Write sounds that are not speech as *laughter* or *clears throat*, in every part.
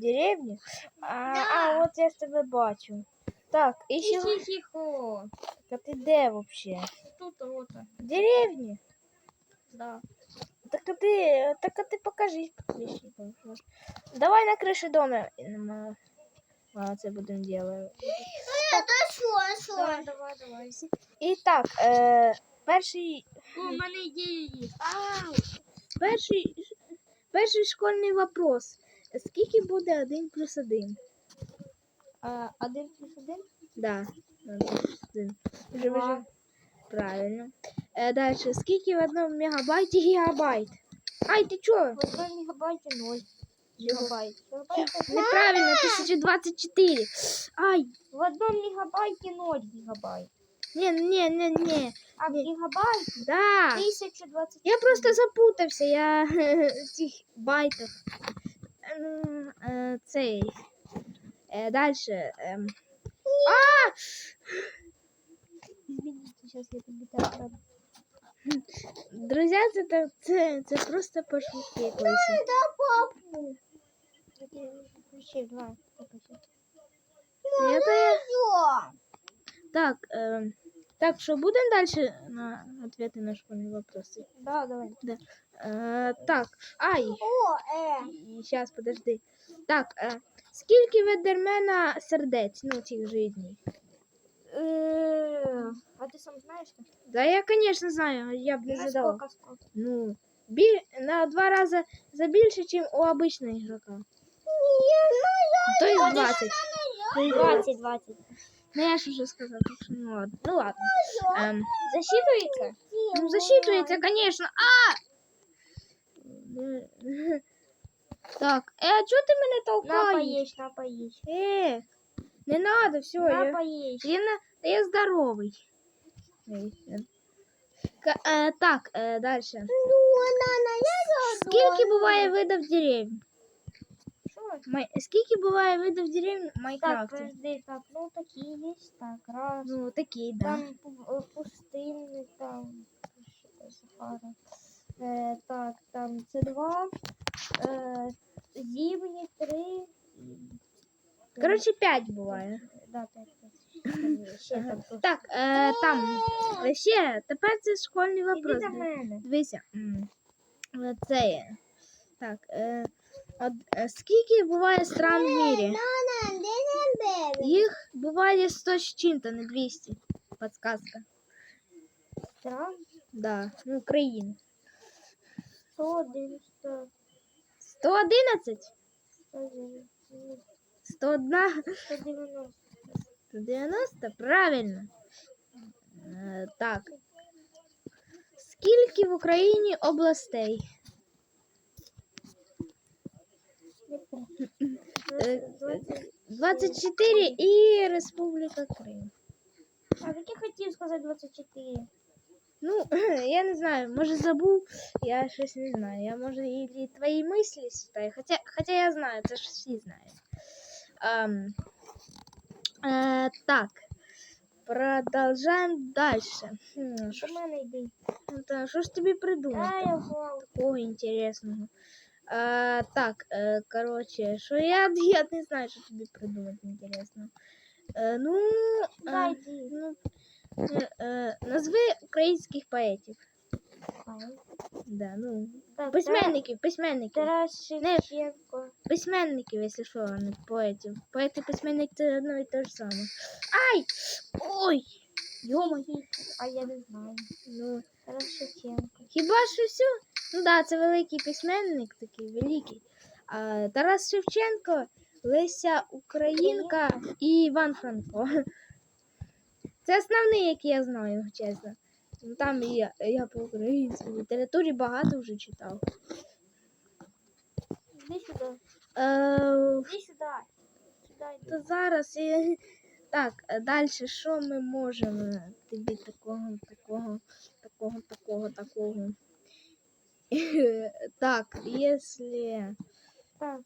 Деревню? А, Да. а, от я тебе бачу. Так, і ще... Тихо. А ти де вообще? Тут вот. В деревні? Да. Так а ти, так а ти покажи. підписчикам. Давай на криші дома. А, це будемо делать. Давай, давай, давай. І так, е, перший, О, у мене є. а, перший, перший школьний вопрос. Скільки буде 1 плюс 1? А, один плюс один? Да. один плюс один. Вже Два. Правильно. Е, дальше. Скільки в одному мегабайті гігабайт? Ай, ти чо? В одному мегабайті ноль. Гігабайт. Неправильно, 1024. Ай, В одному мегабайті ноль гігабайт. не, не, не, не. А в Ні. гігабайті Да. 1020. Я просто запутався, я в *laughs* цих байтах. Ем, е, Цей. Е, Дальше. ем. А! Извините, сейчас я тобі так роблю. Друзі, це, це, це просто пошутки якоїсь. Да, папу. Включи, два. Я то- Так, ем, так, що будемо далі на ответи на школьні вопроси? Да, давай. Е, так, ай, О, э. зараз, подожди. Так, е, скільки в Едермена сердець, ну, цих житніх? Э, А ты сам знаешь, что? Да я, конечно, знаю, я б не На задала. сколько, сколько? Ну, бі... на два рази забільше, ніж у обичного ігрока. То есть 20. 20, 20. Ну я ж уже сказал, так что ну ладно. Ну ладно. Эм, Засчитывается? ну засчитывается, конечно. А! *laughs* Так, э, а чого ти мене На толкаєш? поесть, на поесть. Э, не надо, все, На я, поесть. я, на, да я здоровий. Ей, е. Ка- е, так, е, дальше. Скільки буває видів деревень? Что? Май... Скільки буває видів деревень в Так, Майнкрафті? подожди, так, ну такие есть, так, раз. Ну, такі, да. Там пу- э, пустынный, там, что-то Сахара. Э, так, там С2, э, зимний, три. Коротше, 5 буває. Да, пять, пять. Ще там тут. Так, е, там ще, тепер це школьний вопрос. Дивися. Це є. Так, е, от, е, скільки буває стран в мірі? Їх буває 100 з чим-то, не 200. Подсказка. Стран, Да, ну, країн. 190, 111? 190, 101? 190. 190? Правильно. Е, так. Скільки в Україні областей? Е, 24 і Республіка Крим. А как я хотел сказать 24? Ну, *clears throat* я не знаю, може забув, я щось не знаю. Я може і твої мислі читаю, хоча, хоча я знаю, це ж всі знають. Ам, е, так, продовжаємо далі. Хм, що, Что ж- мене йди? ну, та, що ж тобі придумати? А, я вау. Такого інтересного. А, так, е, коротше, що я, *laughs* я не знаю, що тобі придумати інтересного. Е, ну, Да, е, йди. ну е, е, назви українських поетів. Ай. Да, ну, Так, письменників, письменників. Тарас Шевченко. Письменників, якщо що, а не поетів. Поети письменник це одно і те ж саме. Ай! Ой! Йома, А я не знаю. ну. Тарас Шевченко. Хіба що все? Ну да, це великий письменник, такий великий. А, Тарас Шевченко, Леся Українка і Іван Франко. Це основні, які я знаю, чесно. Ну, Там я, я по українській літературі багато вже читав. Іди сюди. Е, Іди сюди. Сюди йди. то зараз я... Так, далі що ми можемо тобі такого, такого, такого, такого, такого. *laughs* Так, якщо... Так.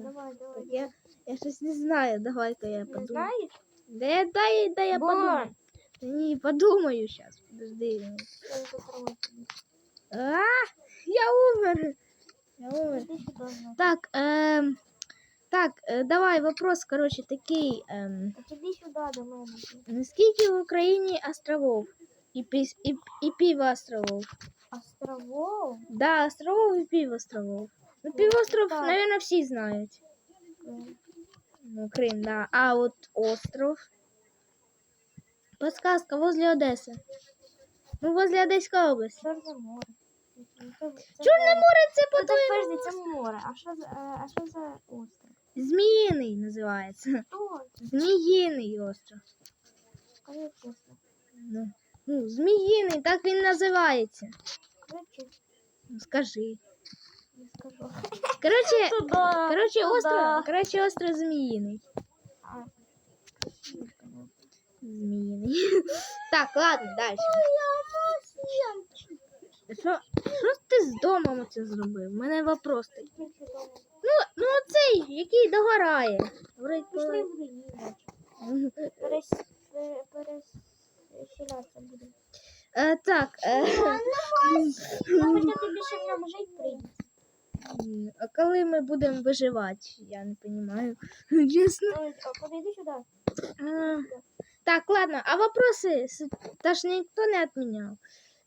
давай, давай. Я, я щось не знаю. Давай-ка я Не подумаю. знаєш? Да дай, да я Бо- подумаю. Не, подумаю сейчас. Подожди. Що це таке? А, я умер. Я умер. Іди сюди, на. Так, эм, так, э, давай вопрос, короче, такий. Эм, Так іди сюди до мене. скільки в Україні островов? І, піс, і, і півостровов. Островов? Да, островов і півостровов. Ну, півостров, так. наверное, всі знають. Е, Ну, Крим, да. А от остров. Подсказка возле Одеси. Ну, возле Одеської області. Чорне море. Чорне море це Ну, по-твоєму. подожди, це море. А що за, е, а що за остров? Зміїний називається. Зміїний остров. Скажи чесно. Ну, ну, Зміїний, так він називається. Скажи чесно. Ну, скажи. Не скажу. Короче, *laughs* Туда. короче, остров, короче, остров Зміїний. А. Зміїний. *laughs* Так, ладно, далі. Що, що ти з домом оце зробив? У мене вопрос такий. Ну, ну оцей, який догорає. Пішли коли-. Пересілятися буде. Е, так, е, хоча тобі ще ньому жити прийдеться. а коли ми будемо виживати, я не розумію. *laughs* Чесно. А подойди сюди. А, Так, ладно, а вопроси с- та ж ніхто не відміняв.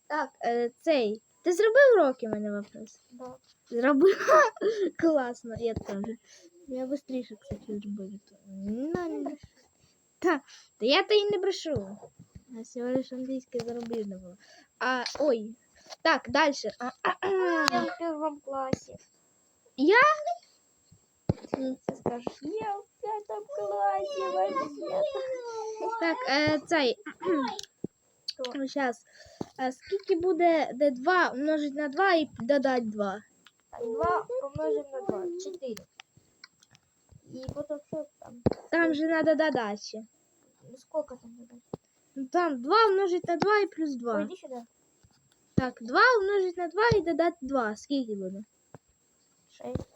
Так, е, цей. Ти зробив уроки, у мене вопрос? Да. Зробив. *laughs* Класно, я теж. Я швидше, кстати, зробив. Ну, Та, та я то і не брешу. Я всього лиш англійське зарубіжне було. А, ой. Так, далі. Я в першому класі. Я? Ти скажеш, я в п'ятому класі вообще. Так, е, цей. Що? Зараз. А скільки буде d2 умножить на 2 і додати 2? Так, 2 помножимо на 2. 4. І потім що там? Там же надо додати ще. Ну, сколько там додати? Ну, Там 2 умножить на 2 і плюс 2. Пойди сюди. Так, 2 умножить на 2 і додати 2. Скільки буде? 6.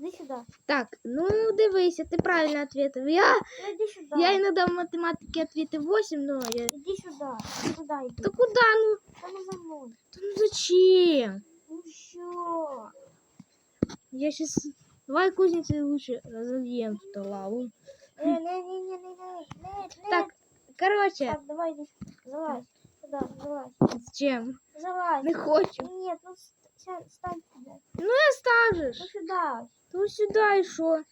Іди сюди. Так, ну дивися, ти правильно ответив. Я, Ну, іди сюди. я іноді в математиці ответив 8, но я... Іди сюди. Сюди йди. Да куда? Ну, Та ну за мною. да ну зачем? Ну що? Я сейчас... Давай кузницы лучше разольем тут лаву. Не, не, не, не, не, не, не, не. Так, короче, Так, давай иди. Залазь. Сюда, залазь. зачем? Залазь. Не хочу. Нет, ну с- ся- стань сюда. Ну я ставишь. Ну сюда. То сюда и шо?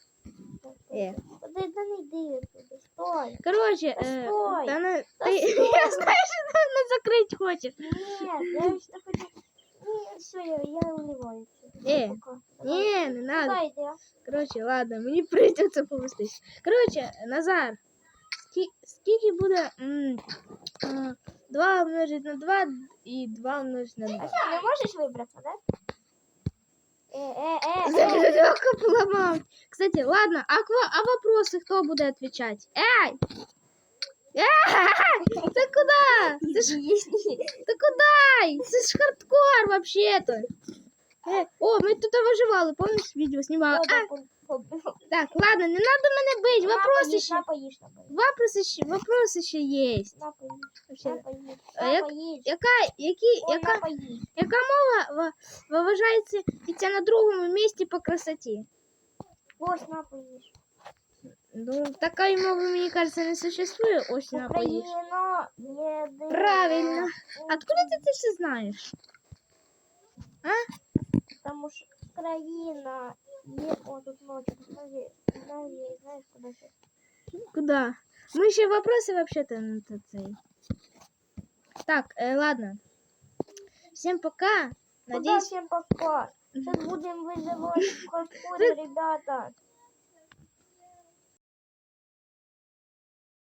Так, Е. Да, да не иди оттуда. Стой. Короче, Да э, стой. да на- Да ты, стой. я знаю, что ты меня закрыть хочешь. Нет, я что хочу. Не, все, я, я уливаю. Е. Пока. Давай. Не, не надо. Сюда иди. а. Короче, ладно, мені придется *laughs* повестись. Короче, Назар, скі- скільки буде м, а, 2 умножить на 2 і 2 умножить на А 2? что, не можешь выбраться, да? Э, э, э, *laughs* э. Легко поламав. Кстати, ладно, а, ква- а вопросы кто буде отвечать? Эй! Эй! *laughs* Ты куда? Ты ж, *laughs* ты куда? Це ж хардкор вообще-то. Э, о, ми тут виживали, помнишь, відео знімали? А, так, ладно, не надо мене бить, вопросы ще. На поешь, на поешь. Вопросы ще, вопросы ще есть. На поешь. Вообще, На поешь. а На як- поешь. Яка, які, Ой, яка, на поешь. яка мова ва- вважається йти на другому місці по красоті? Ось на поешь. Ну, такої мови, мені кажется, не существує. Ось на поїж. Україно, єдина. Правильно. Откуда ти це все знаєш? Тому що країна є, о, тут ночі, посмотри, знаєш, знаєш, куди ще? Куда? Мы еще вопросы вообще-то на т- цей. Так, э, ладно. Всем пока. Куда Надеюсь, всім пока? Сейчас будемо виживати в хардкорі, *laughs* ребята.